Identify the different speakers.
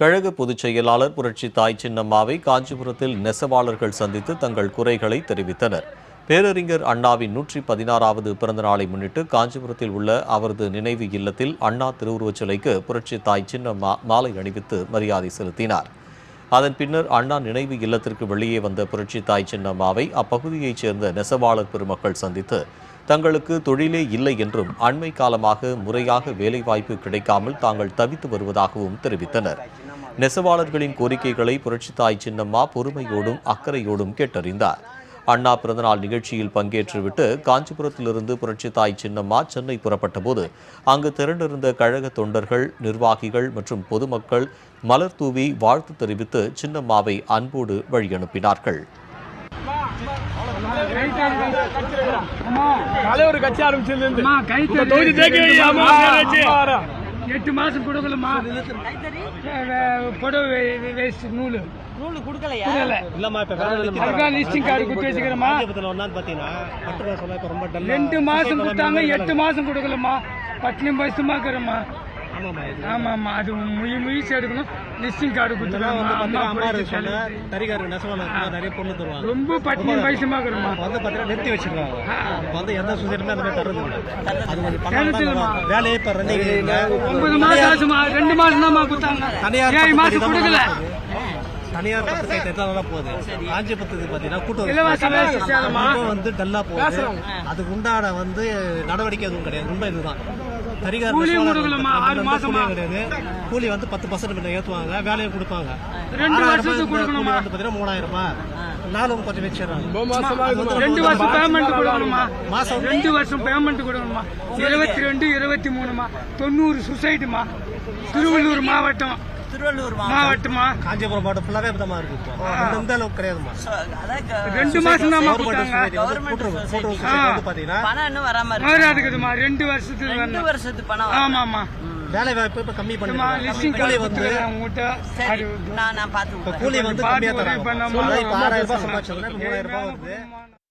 Speaker 1: கழக பொதுச் செயலாளர் புரட்சி தாய் சின்னம்மாவை காஞ்சிபுரத்தில் நெசவாளர்கள் சந்தித்து தங்கள் குறைகளை தெரிவித்தனர் பேரறிஞர் அண்ணாவின் நூற்றி பதினாறாவது பிறந்த நாளை முன்னிட்டு காஞ்சிபுரத்தில் உள்ள அவரது நினைவு இல்லத்தில் அண்ணா திருவுருவச் சிலைக்கு புரட்சி தாய் சின்னம்மா மாலை அணிவித்து மரியாதை செலுத்தினார் அதன் பின்னர் அண்ணா நினைவு இல்லத்திற்கு வெளியே வந்த புரட்சி தாய் சின்னம்மாவை அப்பகுதியைச் சேர்ந்த நெசவாளர் பெருமக்கள் சந்தித்து தங்களுக்கு தொழிலே இல்லை என்றும் அண்மை காலமாக முறையாக வேலைவாய்ப்பு கிடைக்காமல் தாங்கள் தவித்து வருவதாகவும் தெரிவித்தனர் நெசவாளர்களின் கோரிக்கைகளை புரட்சித்தாய் சின்னம்மா பொறுமையோடும் அக்கறையோடும் கேட்டறிந்தார் அண்ணா பிறந்தநாள் நிகழ்ச்சியில் பங்கேற்றுவிட்டு காஞ்சிபுரத்திலிருந்து புரட்சித்தாய் சின்னம்மா சென்னை புறப்பட்டபோது அங்கு திரண்டிருந்த கழக தொண்டர்கள் நிர்வாகிகள் மற்றும் பொதுமக்கள் மலர் தூவி வாழ்த்து தெரிவித்து சின்னம்மாவை அன்போடு அனுப்பினார்கள் தலைவர் கட்சி ஆரம்பிச்சிருந்து எட்டு மாசம் கொடுக்கலமா புடவை வேஸ்ட் நூல் ரெண்டு மாசம் கொடுத்தாங்க எட்டு மாசம் கொடுக்கலமா பட்டினி பசுமா இருக்கிறோமா ஆமாம் அது முயி முயற்சி எடுக்கணும் விசிட்டிங் கார்டு கொடுத்துருவாங்க ரொம்ப பட்டினி பைசமாக
Speaker 2: நிறுத்தி வச்சிருக்காங்க வந்து எந்த தரது ஒன்பது மாதம் ஆச்சுமா ரெண்டு கொடுத்தாங்க தனியார் ஏழு கொடுக்கல தனியார் போகுது பார்த்தீங்கன்னா கூட்டம் வந்து டல்லா போகுது அதுக்கு உண்டான வந்து நடவடிக்கை எதுவும் கிடையாது உண்மை இதுதான் கூலி கிடையாது கூலி வந்து பத்து பர்சன்ட் ஏற்றுவாங்க வேலையை கொடுப்பாங்க ரெண்டு வருஷத்துக்கு பார்த்தீங்கன்னா மூணாயிரம் ரூபாய் நாலு கொஞ்சம் ரெண்டு வருஷம் பேமெண்ட் கொடுக்கணுமா ரெண்டு வருஷம் பேமெண்ட் கொடுக்கணுமா இருபத்தி ரெண்டு இருபத்தி மூணுமா தொண்ணூறு சொசைட்டிமா திருவள்ளூர் மாவட்டம் திருவள்ளூர் மாவட்டமா
Speaker 3: காஞ்சிபுரம் மாவட்டம் ஃபுல்லாவே அப்பதான் இருக்கு அந்த அளவுக்கு கிடையாதுமா
Speaker 2: ரெண்டு மாசம் தான் பாத்தீங்கன்னா
Speaker 3: பணம் இன்னும் வராம
Speaker 2: வராதுக்குதுமா ரெண்டு வருஷத்துக்கு ரெண்டு
Speaker 3: வருஷத்துக்கு பணம் ஆமா ஆமா வேலை வாய்ப்பு இப்ப கம்மி
Speaker 2: பண்ணுவாங்க கூலி வந்து
Speaker 3: நான் நான்
Speaker 2: கூலி வந்து கம்மியா தரேன்
Speaker 3: இப்ப ஆறாயிரம் ரூபாய் சம்பாதிச்சதுன்னா மூவாயிரம் ரூபாய் வந்து